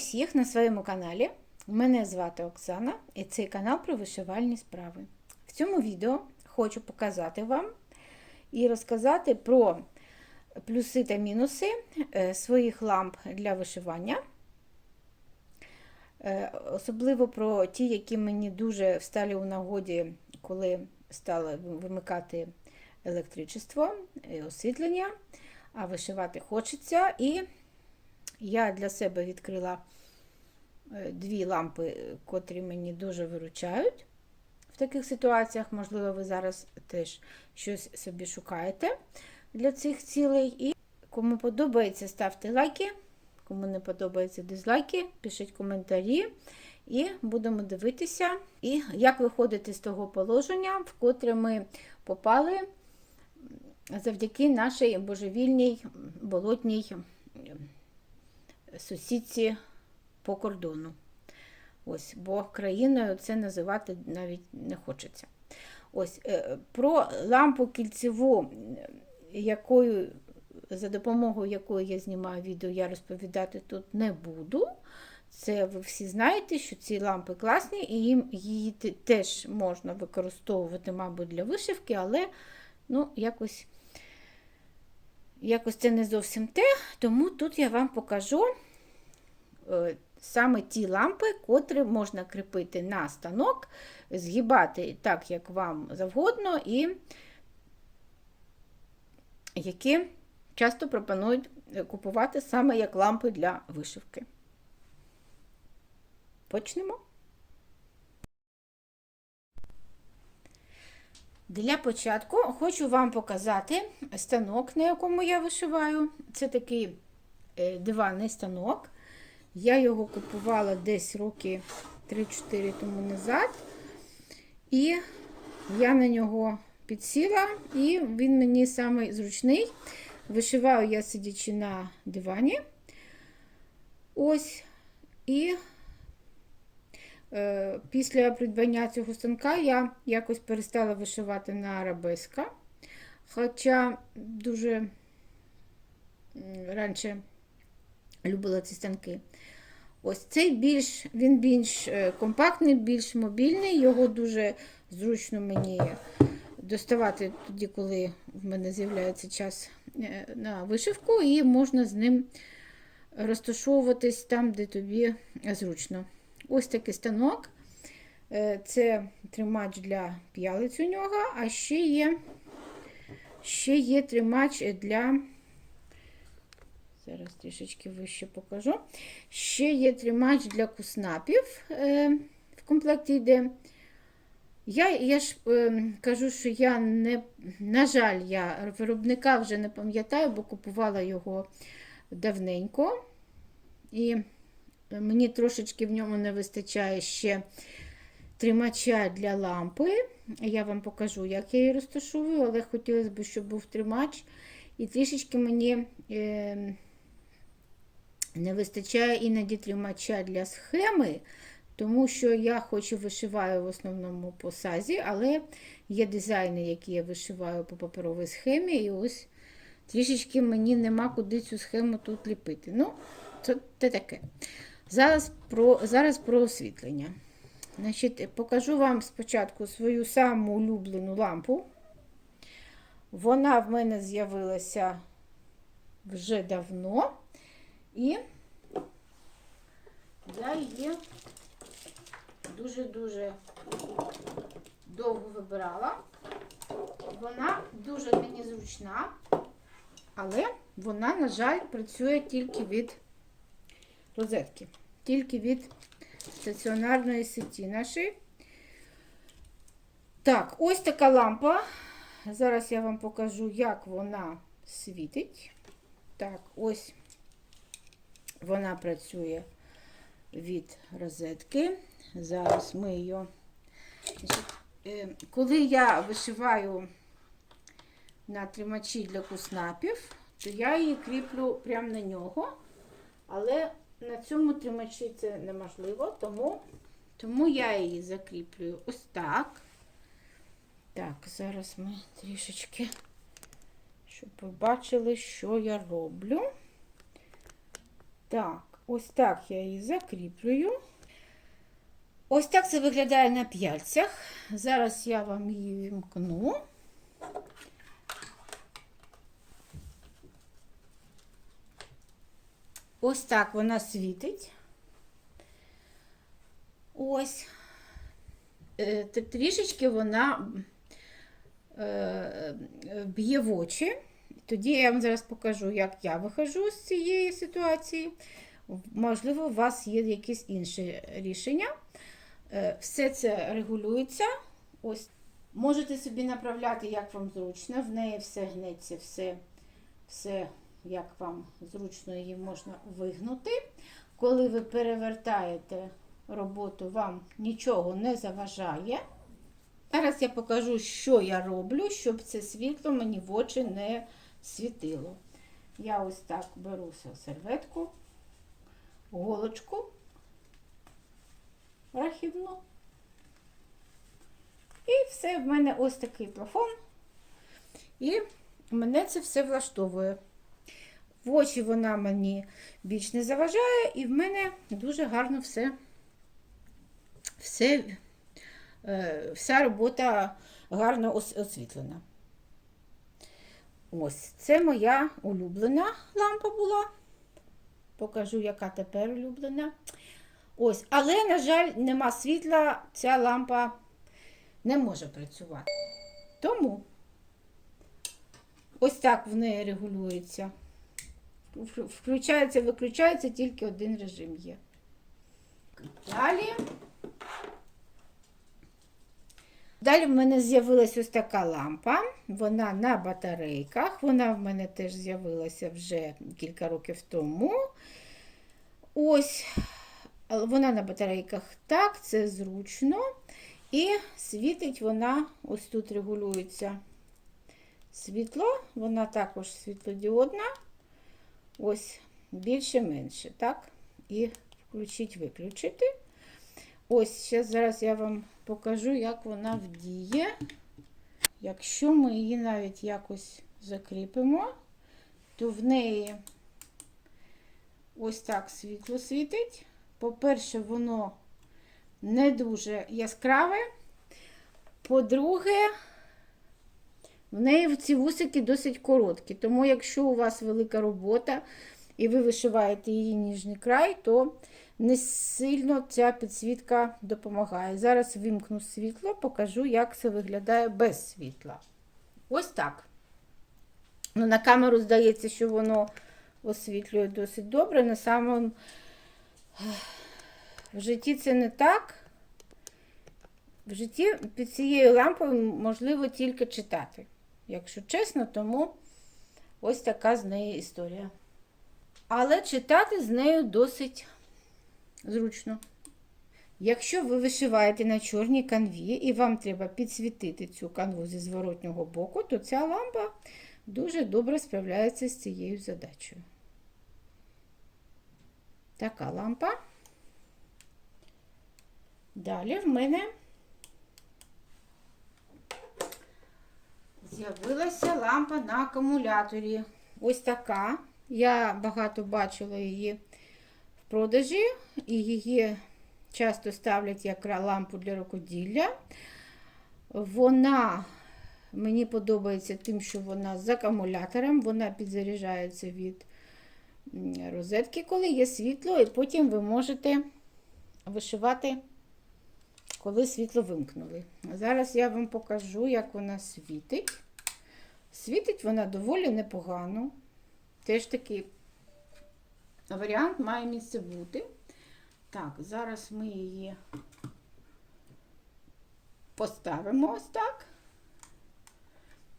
Всіх на своєму каналі. Мене звати Оксана і цей канал про вишивальні справи. В цьому відео хочу показати вам і розказати про плюси та мінуси е, своїх ламп для вишивання. Е, Особливо про ті, які мені дуже встали у нагоді, коли стало вимикати електричество, і освітлення, а вишивати хочеться. І я для себе відкрила е, дві лампи, котрі мені дуже виручають в таких ситуаціях. Можливо, ви зараз теж щось собі шукаєте для цих цілей. І кому подобається, ставте лайки. Кому не подобається дизлайки, пишіть коментарі. І будемо дивитися, і як виходити з того положення, в котре ми попали завдяки нашій божевільній болотній сусідці по кордону. Ось, Бо країною це називати навіть не хочеться. Ось, Про лампу кільцеву, якою, за допомогою якої я знімаю відео, я розповідати тут не буду. Це ви всі знаєте, що ці лампи класні, і їм її теж можна використовувати, мабуть, для вишивки, але ну, якось якось це не зовсім те, тому тут я вам покажу е, саме ті лампи, котрі можна кріпити на станок, згибати так, як вам завгодно, і які часто пропонують купувати саме як лампи для вишивки. Почнемо. Для початку хочу вам показати станок, на якому я вишиваю. Це такий диванний станок. Я його купувала десь роки 3-4 тому назад. І я на нього підсіла, і він мені самий зручний. Вишиваю я сидячи на дивані. Ось. І е, після придбання цього станка я якось перестала вишивати на арабеска. Хоча дуже раніше любила ці станки. Ось цей більш, він більш компактний, більш мобільний, його дуже зручно мені доставати тоді, коли в мене з'являється час на вишивку, і можна з ним розташовуватись там, де тобі зручно. Ось такий станок. Це тримач для п'ялиць у нього, а ще є, ще є тримач для. Зараз трішечки вище покажу. Ще є тримач для куснапів в комплекті йде. Я я ж е, кажу, що я не, на жаль, я виробника вже не пам'ятаю, бо купувала його давненько. І мені трошечки в ньому не вистачає ще тримача для лампи. Я вам покажу, як я її розташовую, але хотілося б, щоб був тримач. І трішечки мені е, не вистачає іноді тримача для схеми. Тому що я хоч і вишиваю в основному по сазі, але є дизайни, які я вишиваю по паперовій схемі, і ось трішечки мені нема куди цю схему тут ліпити. Ну, це, це таке. Зараз про зараз про освітлення. Значить, Покажу вам спочатку свою саму улюблену лампу. Вона в мене з'явилася вже давно, і я її дуже-дуже довго вибирала. Вона дуже мені зручна, але вона, на жаль, працює тільки від розетки, тільки від стаціонарної сеті нашої. Так, ось така лампа. Зараз я вам покажу, як вона світить. Так, ось вона працює від розетки. Зараз ми її. Коли я вишиваю на тримачі для куснапів, то я її кріплю прямо на нього, але на цьому тримачі це неможливо, тому, тому я її закріплюю ось так. Так, зараз ми трішечки, щоб ви бачили, що я роблю. Так, Ось так я її закріплюю. Ось так це виглядає на п'яльцях. Зараз я вам її вімкну. Ось так вона світить. Ось. Е, Трішечки вона е, б'є в очі. Тоді я вам зараз покажу, як я виходжу з цієї ситуації. Можливо, у вас є якісь інші рішення. Е, Все це регулюється. Ось. Можете собі направляти, як вам зручно. В неї все гнеться, все, все як вам зручно її можна вигнути. Коли ви перевертаєте роботу, вам нічого не заважає. Зараз я покажу, що я роблю, щоб це світло мені в очі не світило. Я ось так беру серветку, голочку рахівну. І все, в мене ось такий плафон. І мене це все влаштовує. В очі вона мені більш не заважає, і в мене дуже гарно все, все е, вся робота гарно освітлена. Ось, це моя улюблена лампа була. Покажу, яка тепер улюблена. Ось, але, на жаль, нема світла, ця лампа не може працювати. Тому ось так в неї регулюється. Включається, виключається, тільки один режим є. Далі. Далі в мене з'явилась ось така лампа. Вона на батарейках. Вона в мене теж з'явилася вже кілька років тому. Ось, вона на батарейках так, це зручно. І світить вона, ось тут регулюється світло, вона також світлодіодна. Ось більше-менше, так? І включить-виключити. Ось, зараз я вам покажу, як вона вдіє. Якщо ми її навіть якось закріпимо, то в неї ось так світло світить. По-перше, воно не дуже яскраве. По-друге, в неї ці вусики досить короткі. Тому, якщо у вас велика робота і ви вишиваєте її ніжний край, то не сильно ця підсвітка допомагає. Зараз вимкну світло, покажу, як це виглядає без світла. Ось так. Ну, на камеру здається, що воно освітлює досить добре. На самому в житті це не так. В житті під цією лампою можливо тільки читати. Якщо чесно, тому ось така з неї історія. Але читати з нею досить зручно. Якщо ви вишиваєте на чорній канві і вам треба підсвітити цю канву зі зворотнього боку, то ця лампа дуже добре справляється з цією задачею. Така лампа. Далі в мене з'явилася лампа на акумуляторі. Ось така. Я багато бачила її продажі, і її часто ставлять як лампу для рукоділля. Вона мені подобається тим, що вона з акумулятором, вона підзаряджається від розетки, коли є світло, і потім ви можете вишивати, коли світло вимкнули. Зараз я вам покажу, як вона світить. Світить вона доволі непогано. Теж такий варіант має місце бути. Так, зараз ми її поставимо ось так.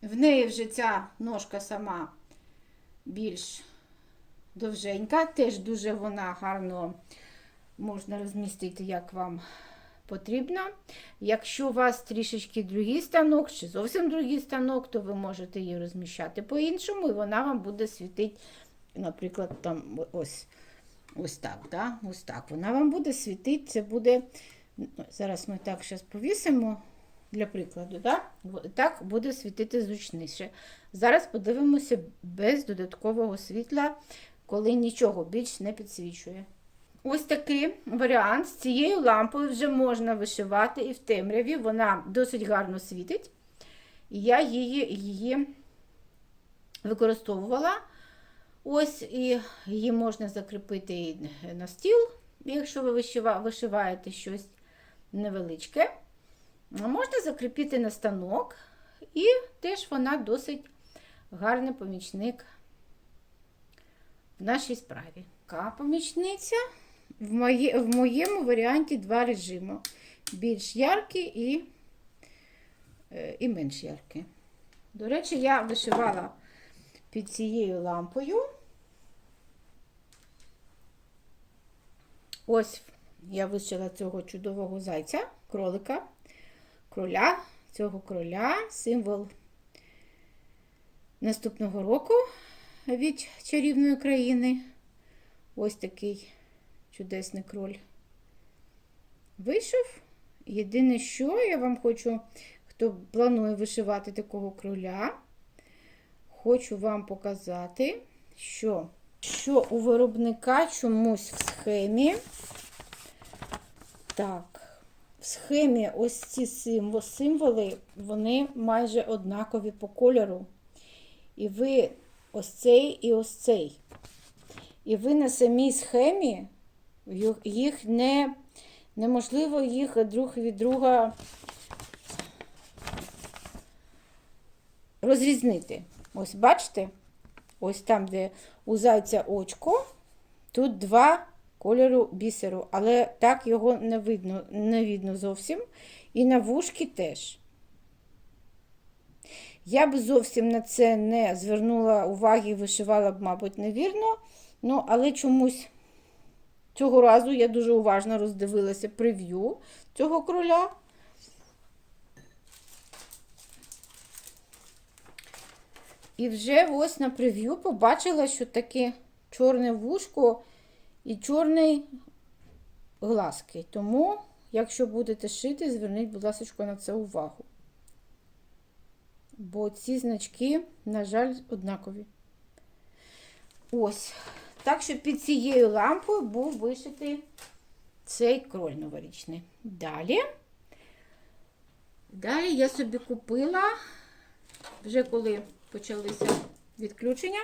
В неї вже ця ножка сама більш довженька, теж дуже вона гарно можна розмістити, як вам потрібно. Якщо у вас трішечки другий станок, чи зовсім другий станок, то ви можете її розміщати по-іншому, і вона вам буде світити, наприклад, там ось. Ось так, да? ось так. Вона вам буде світити, це буде. Зараз ми так зараз повісимо для прикладу. Да? Так буде світити зручніше. Зараз подивимося без додаткового світла, коли нічого більш не підсвічує. ось такий варіант. З цією лампою вже можна вишивати і в темряві. Вона досить гарно світить. Я її, її використовувала. Ось, і її можна закріпити на стіл, якщо ви вишиваєте щось невеличке. Можна закріпити на станок, і теж вона досить гарний помічник в нашій справі. Помічниця. В, моє, в моєму варіанті два режими. Більш яркі і, е, і менш яркі. До речі, я вишивала під цією лампою. Ось я вишила цього чудового зайця, кролика, кроля, цього кроля, символ наступного року від чарівної країни. Ось такий чудесний кроль вийшов. Єдине, що я вам хочу, хто планує вишивати такого кроля, хочу вам показати, що, що у виробника чомусь в схемі. Так, в схемі ось ці символи, вони майже однакові по кольору. І ви ось цей і ось цей. І ви на самій схемі їх не, неможливо їх друг від друга розрізнити. Ось бачите? Ось там, де у зайця очко, тут два кольору бісеру, але так його не видно, не видно зовсім. І на вушки теж. Я б зовсім на це не звернула уваги, вишивала б, мабуть, невірно. Ну, але чомусь цього разу я дуже уважно роздивилася прев'ю цього кроля. І вже ось на прев'ю побачила, що таке чорне вушко і чорний глазки. Тому, якщо будете шити, зверніть, будь ласка, на це увагу. Бо ці значки, на жаль, однакові. Ось. Так що під цією лампою був вишитий цей кроль новорічний. Далі. Далі я собі купила, вже коли почалися відключення,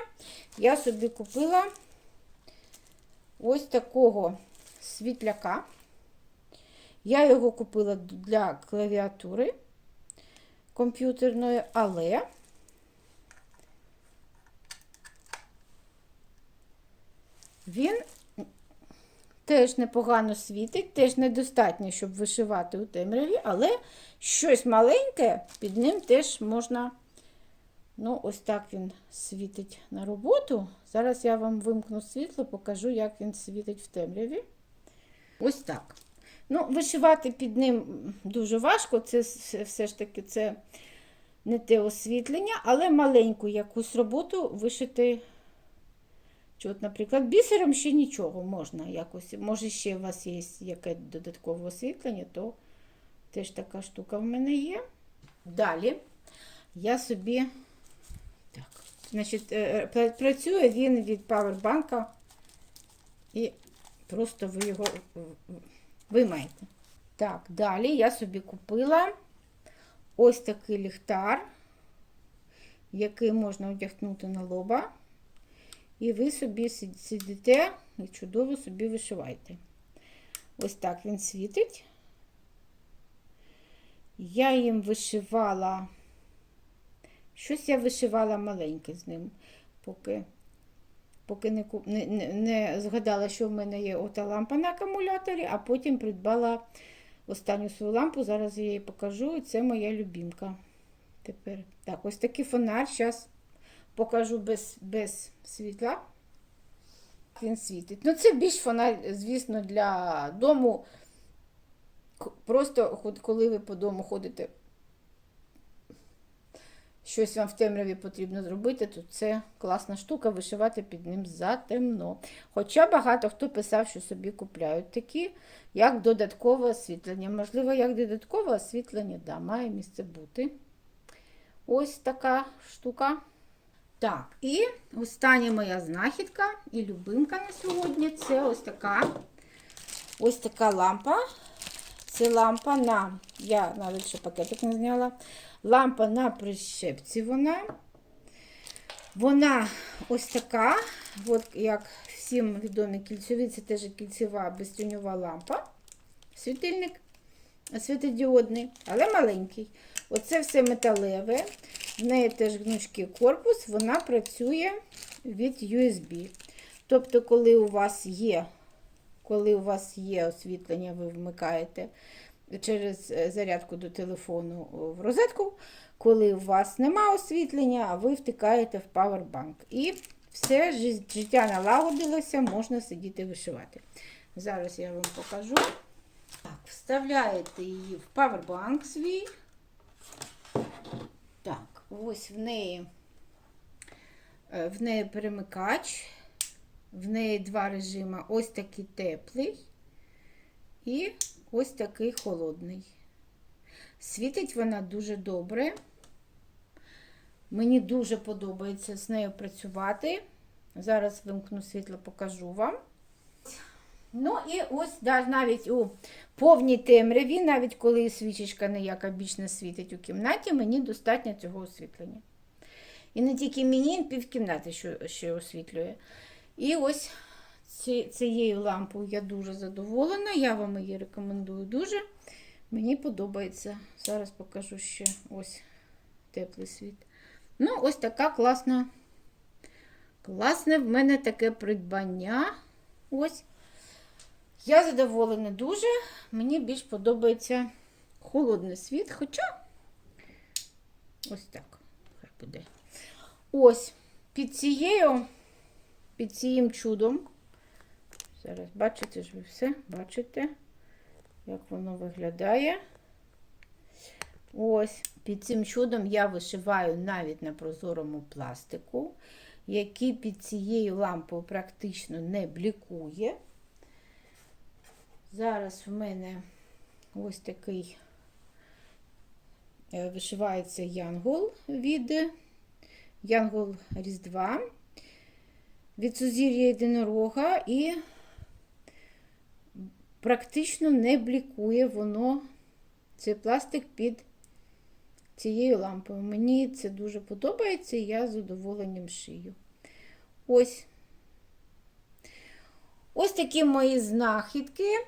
я собі купила ось такого світляка. Я його купила для клавіатури комп'ютерної, але він теж непогано світить, теж недостатньо, щоб вишивати у темряві, але щось маленьке під ним теж можна. Ну, ось так він світить на роботу. Зараз я вам вимкну світло, покажу, як він світить в темряві. Ось так. Ну, вишивати під ним дуже важко, це все ж таки це не те освітлення, але маленьку якусь роботу вишити. Чи от, наприклад, бісером ще нічого можна якось. Може, ще у вас є яке додаткове освітлення, то теж така штука в мене є. Далі я собі. Так, значить, е, працює він від павербанка і просто ви його е, виймаєте. Так, далі я собі купила ось такий ліхтар, який можна одягнути на лоба. І ви собі сидите і чудово собі вишиваєте. Ось так він світить. Я їм вишивала. Щось я вишивала маленьке з ним, поки, поки не, не, не, згадала, що в мене є ота лампа на акумуляторі, а потім придбала останню свою лампу. Зараз я її покажу. Це моя любімка. Тепер. Так, ось такий фонар. Зараз покажу без, без світла. Він світить. Ну, це більш фонарь, звісно, для дому. Просто коли ви по дому ходите, щось вам в темряві потрібно зробити, то це класна штука вишивати під ним затемно. Хоча багато хто писав, що собі купляють такі, як додаткове освітлення. Можливо, як додаткове освітлення, да, має місце бути. Ось така штука. Так, і остання моя знахідка і любимка на сьогодні це ось така ось така лампа. Це лампа на, я навіть ще пакетик не зняла. Лампа на прищепці вона. Вона ось така, от як всім відомі кільцеві, це теж кільцева безтюньова лампа. Світильник світодіодний, але маленький. Оце все металеве. В неї теж гнучкий корпус, вона працює від USB. Тобто, коли у вас є, коли у вас є освітлення, ви вмикаєте через е, зарядку до телефону в розетку. Коли у вас нема освітлення, а ви втикаєте в павербанк. І все життя налагодилося, можна сидіти вишивати. Зараз я вам покажу. Так, вставляєте її в павербанк свій. Так, ось в неї, е, в неї перемикач, в неї два режими. Ось такий теплий і ось такий холодний. Світить вона дуже добре. Мені дуже подобається з нею працювати. Зараз вимкну світло, покажу вам. Ну і ось навіть у повній темряві, навіть коли свічечка ніяка більш не світить у кімнаті, мені достатньо цього освітлення. І не тільки мені, півкімнати що, ще освітлює. І ось цією лампою я дуже задоволена. Я вам її рекомендую дуже. Мені подобається. Зараз покажу ще ось теплий світ. Ну, ось така класна. Класне в мене таке придбання. Ось. Я задоволена дуже. Мені більш подобається холодний світ, хоча ось так. Буде. Ось, під цією, під цим чудом. Зараз бачите ж ви все, бачите, як воно виглядає. Ось, під цим чудом я вишиваю навіть на прозорому пластику, який під цією лампою практично не блікує. Зараз в мене ось такий е, вишивається янгол від Янгол Різдва, від сузір'я єдинорога і практично не блікує воно цей пластик під цією лампою. Мені це дуже подобається і я з задоволенням шию. Ось. Ось такі мої знахідки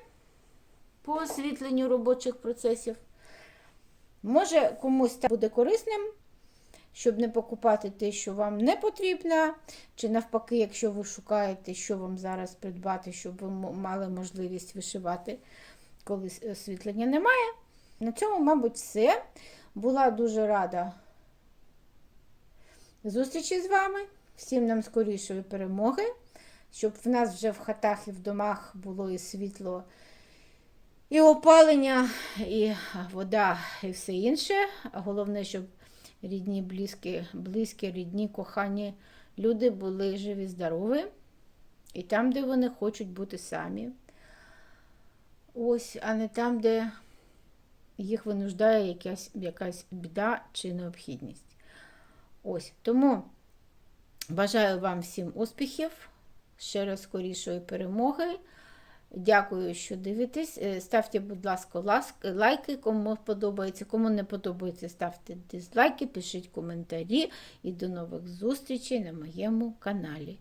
по освітленню робочих процесів. Може, комусь це буде корисним, щоб не покупати те, що вам не потрібно, чи навпаки, якщо ви шукаєте, що вам зараз придбати, щоб ви мали можливість вишивати, коли освітлення немає. На цьому, мабуть, все. Була дуже рада зустрічі з вами. Всім нам скорішої перемоги, щоб в нас вже в хатах і в домах було і світло, і опалення, і вода, і все інше. Головне, щоб рідні, близькі, близькі, рідні, кохані люди були живі, здорові. І там, де вони хочуть бути самі. Ось, а не там, де їх винуждає якась, якась біда чи необхідність. Ось, тому бажаю вам всім успіхів, ще раз скорішої перемоги. Дякую, що дивитесь. Е, Ставте, будь ласка, ласки лайки, кому подобається. Кому не подобається, ставте дизлайки, пишіть коментарі і до нових зустрічей на моєму каналі.